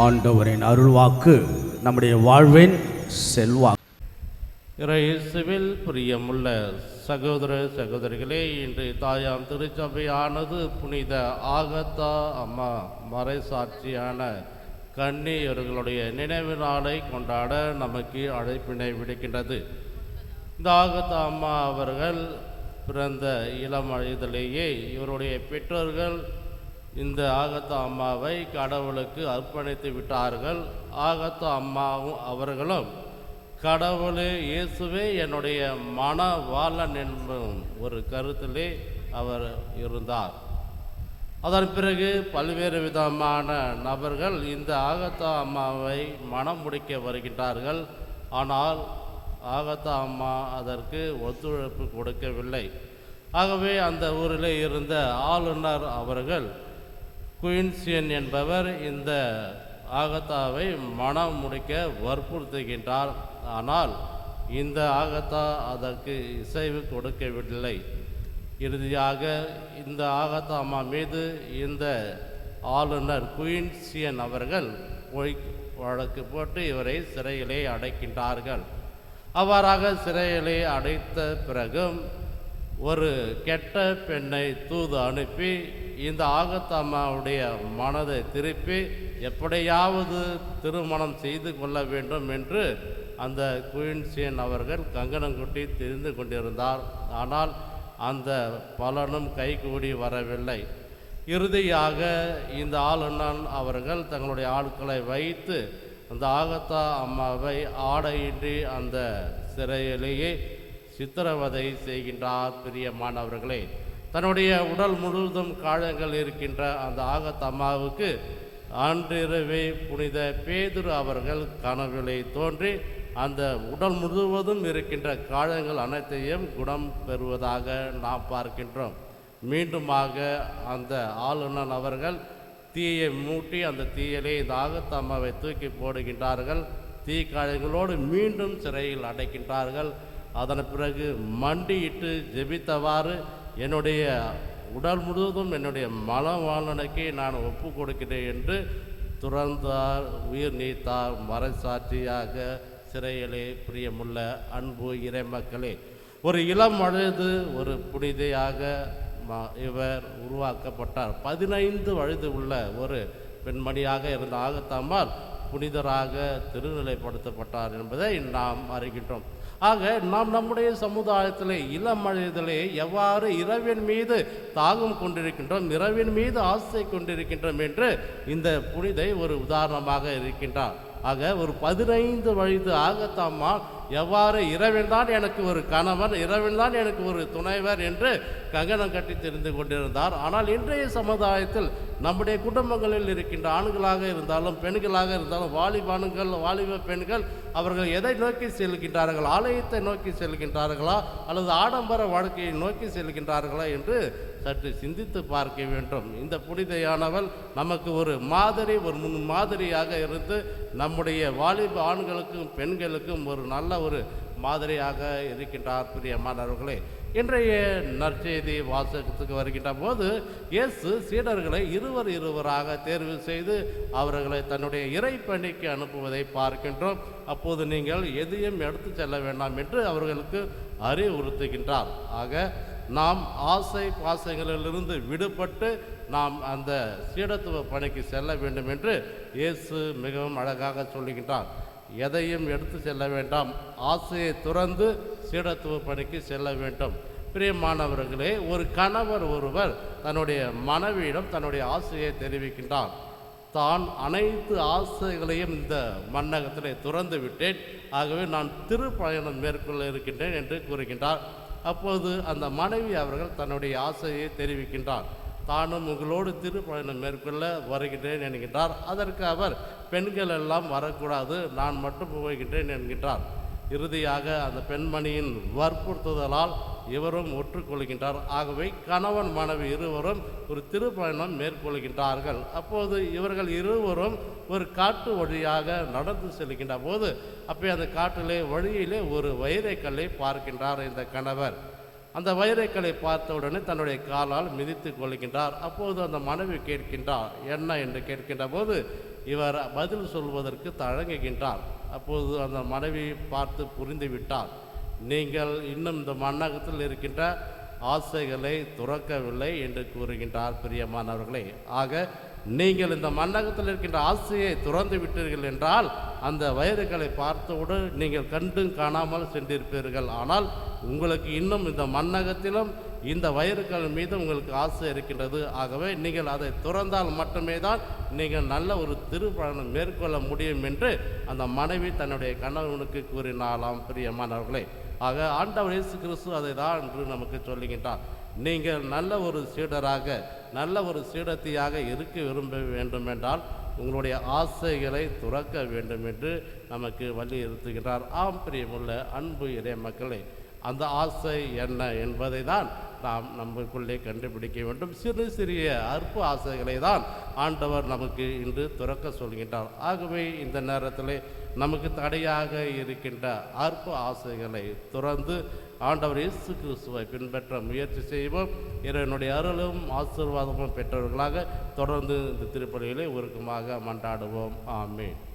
ஆண்டவரின் அருள்வாக்கு நம்முடைய வாழ்வின் செல்வாக்கு. இயேசுவில் பிரியமுள்ள சகோதர சகோதரிகளே இன்று தாயாம் திருச்சபையானது புனித ஆகத்தா அம்மா மறைசாட்சியான கன்னியர்களுடைய நினைவு நாளை கொண்டாட நமக்கு அழைப்பினை விடுக்கின்றது. இந்த ஆகத்தா அம்மா அவர்கள் பிறந்த இளம் வயதிலேயே இவருடைய பெற்றோர்கள் இந்த ஆகத்து அம்மாவை கடவுளுக்கு அர்ப்பணித்து விட்டார்கள். ஆகத்து அம்மாவும் அவர்களும் கடவுளே இயேசுவே என்னுடைய மனவாளன் என்னும் ஒரு கருத்திலே அவர் இருந்தார். அதன் பிறகு பல்வேறு விதமான நபர்கள் இந்த ஆகத்தா அம்மாவை மனம் முடிக்க வருகின்றார்கள். ஆனால் ஆகத்தா அம்மா அதற்கு ஒத்துழைப்பு கொடுக்கவில்லை. ஆகவே அந்த ஊரிலே இருந்த ஆளுநர் அவர்கள் குயின்சியன் என்பவர் இந்த ஆகத்தாவை மனம் முடிக்க வற்புறுத்துகின்றார். ஆனால் இந்த ஆகத்தா அதற்கு இசைவு கொடுக்கவில்லை. இறுதியாக இந்த ஆகத்தாமா மீது இந்த ஆளுநர் குயின்சியன் அவர்கள் பொய் வழக்கு போட்டு இவரை சிறையிலே அடைக்கின்றார்கள். அவ்வாறாக சிறையிலே அடைத்த பிறகும் ஒரு கெட்ட பெண்ணை தூது அனுப்பி இந்த ஆகத்தம்மாவுடைய மனதை திருப்பி எப்படியாவது திருமணம் செய்து கொள்ள வேண்டும் என்று அந்த குயின்சியன் அவர்கள் கங்கணங்குட்டி தெரிந்து கொண்டிருந்தார். ஆனால் அந்த பலனும் கைகூடி வரவில்லை. இறுதியாக இந்த ஆளுநன் அவர்கள் தங்களுடைய ஆட்களை வைத்து அந்த ஆகத்தா அம்மாவை ஆடையின்றி அந்த சிறையிலேயே சித்திரவதை செய்கின்றார் பிரியமானவர்களே. தன்னுடைய உடல் முழுவதும் காயங்கள் இருக்கின்ற அந்த ஆகத்தம்மாவுக்கு அன்றிரவே புனித பேதுரு அவர்கள் கனவிலே தோன்றி அந்த உடல் முழுவதும் இருக்கின்ற காயங்கள் அனைத்தையும் குணம் பெறுவதாக நாம் பார்க்கின்றோம். மீண்டுமாக அந்த ஆளுநர் அவர்கள் தீயை மூட்டி அந்த தீயிலே இந்த ஆகத்தம்மாவை தூக்கி போடுகின்றார்கள். தீக்காயங்களோடு மீண்டும் சிறையில் அடைக்கின்றார்கள். அதன் பிறகு மண்டியிட்டு ஜெபித்தவாறு என்னுடைய உடல் முழுவதும் என்னுடைய மனவாளனுக்கு நான் ஒப்பு கொடுக்கிறேன் என்று துறந்தார் உயிர் நீத்தார் மறைசாட்சியாக சிறையிலே பிரியமுள்ள அன்பு இறைமக்களே. ஒரு இளம் வயது ஒரு புனிதையாக இவர் உருவாக்கப்பட்டார். பதினைந்து வயது உள்ள ஒரு பெண்மணியாக இருந்த ஆகத்தாம்மாள் புனிதராக திருநிலைப்படுத்தப்பட்டார் என்பதை நாம் அறிகின்றோம். ஆக நாம் நம்முடைய சமுதாயத்திலே இளம் வயதிலே எவ்வாறு இரவின் மீது தாகம் கொண்டிருக்கின்றோம் இரவின் மீது ஆசை கொண்டிருக்கின்றோம் என்று இந்த புனிதை ஒரு உதாரணமாக இருக்கின்றார் ஆக ஒரு பதினைந்து வயது ஆகத்தாம்மா எவ்வாறு இரவில் தான் எனக்கு ஒரு கணவன் இரவில் தான் எனக்கு ஒரு துணைவர் என்று கங்கணம் கட்டி தெரிந்து கொண்டிருந்தார். ஆனால் இன்றைய சமுதாயத்தில் நம்முடைய குடும்பங்களில் இருக்கின்ற ஆண்களாக இருந்தாலும் பெண்களாக இருந்தாலும் வாலிபானுங்கள் வாலிப பெண்கள் அவர்கள் எதை நோக்கி செல்கின்றார்கள்? ஆலயத்தை நோக்கி செல்கின்றார்களா? அல்லது ஆடம்பர வாழ்க்கையை நோக்கி செல்கின்றார்களா? என்று சற்று சிந்தித்து பார்க்க வேண்டும். இந்த புனிதையானவள் நமக்கு ஒரு மாதிரி ஒரு முன் மாதிரியாக இருந்து நம்முடைய வாலிப ஆண்களுக்கும் பெண்களுக்கும் ஒரு நல்ல ஒரு மாதிரியாக இருக்கின்றார் பிரியமானவர்களே இன்றைய நற்செய்தி வாசகத்துக்கு வருகின்ற போது இயேசு சீடர்களை இருவர் இருவராக தேர்வு செய்து அவர்களை தன்னுடைய இறைப்பணிக்கு அனுப்புவதை பார்க்கின்றோம். அப்போது நீங்கள் எதையும் எடுத்து செல்ல வேண்டாம் என்று அவர்களுக்கு அறிவுறுத்துகின்றார். ஆக நாம் ஆசை பாசங்களிலிருந்து விடுபட்டு நாம் அந்த சீடத்துவ பணிக்கு செல்ல வேண்டும் என்று இயேசு மிகவும் அழகாக சொல்லுகின்றார். எதையும் எடுத்து செல்ல வேண்டாம். ஆசையை துறந்து சீடத்துவ பணிக்கு செல்ல வேண்டும். பிரியமானவர்களே ஒரு கணவர் ஒருவர் தன்னுடைய மனைவியிடம் தன்னுடைய ஆசையை தெரிவிக்கின்றார். தான் அனைத்து ஆசைகளையும் இந்த மன்னகத்திலே துறந்து விட்டேன். ஆகவே நான் திருப்பயணம் மேற்கொள்ள இருக்கின்றேன் என்று கூறுகின்றார். அப்போது அந்த மனைவி அவர்கள் தன்னுடைய ஆசையை தெரிவிக்கின்றார். தானும் உங்களோடு திருப்பயணம் மேற்கொள்ள வருகின்றேன் என்கின்றார். அதற்கு அவர் பெண்கள் எல்லாம் வரக்கூடாது நான் மட்டும் போகின்றேன் என்கின்றார். இறுதியாக அந்த பெண்மணியின் வற்புறுத்துதலால் இவரும் ஒற்றுக்கொள்கின்றார். ஆகவே கணவன் மனைவி இருவரும் ஒரு திருப்பயணம் மேற்கொள்கின்றார்கள். அப்போது இவர்கள் இருவரும் ஒரு காட்டு வழியாக நடந்து செல்கின்ற போது அப்போ அந்த காட்டிலே வழியிலே ஒரு வைரைக்கல்லை பார்க்கின்றார் இந்த கணவர். அந்த வைரக்கலை பார்த்தவுடனே தன்னுடைய காலால் மிதித்து கொள்கின்றார். அப்போது அந்த மனைவி கேட்கின்றார் என்ன? என்று கேட்கின்ற போது இவர் பதில் சொல்வதற்கு தழங்குகின்றார் அப்போது அந்த மனைவி பார்த்து புரிந்து விட்டார் நீங்கள் இன்னும் இந்த மண்ணகத்தில் இருக்கின்ற ஆசைகளை துறக்கவில்லை என்று கூறுகின்றார் பிரியமானவர்களே. ஆக நீங்கள் இந்த மண்ணகத்தில் இருக்கின்ற ஆசையை துறந்து விட்டீர்கள் என்றால் அந்த வயிறுகளை பார்த்தவுடன் நீங்கள் கண்டும் காணாமல் சென்றிருப்பீர்கள். ஆனால் உங்களுக்கு இன்னும் இந்த மண்ணகத்திலும் இந்த வயிறுகள் மீது உங்களுக்கு ஆசை இருக்கின்றது. ஆகவே நீங்கள் அதை துறந்தால் மட்டுமே தான் நீங்கள் நல்ல ஒரு திருப்பயணம் மேற்கொள்ள முடியும் என்று அந்த மனைவி தன்னுடைய கணவனுக்கு கூறினாலாம் பிரியமானவர்களே. ஆக ஆண்டவர் இயேசு கிறிஸ்து அதை தான் என்று நமக்கு சொல்லுகின்றார். நீங்கள் நல்ல ஒரு சீடராக நல்ல ஒரு சீடத்தியாக இருக்க விரும்ப வேண்டும் என்றால் உங்களுடைய ஆசைகளை துறக்க வேண்டும் என்று நமக்கு வலியுறுத்துகின்றார் ஆம் பிரியமுள்ள அன்பு இறை மக்களே அந்த ஆசை என்ன என்பதை தான் நாம் நமக்குள்ளே கண்டுபிடிக்க வேண்டும். சிறு சிறிய அற்ப ஆசைகளை தான் ஆண்டவர் நமக்கு இன்று துறக்க சொல்கின்றார். ஆகவே இந்த நேரத்தில் நமக்கு தடையாக இருக்கின்ற அற்ப ஆசைகளை துறந்து ஆண்டவர் இயேசு கிறிஸ்துவை பின்பற்ற முயற்சி செய்வோம். இறைவனுடைய அருளும் ஆசீர்வாதமும் பெற்றவர்களாக தொடர்ந்து இந்த திருப்பலிகளை உருக்கமாக மன்றாடுவோம். ஆமென்.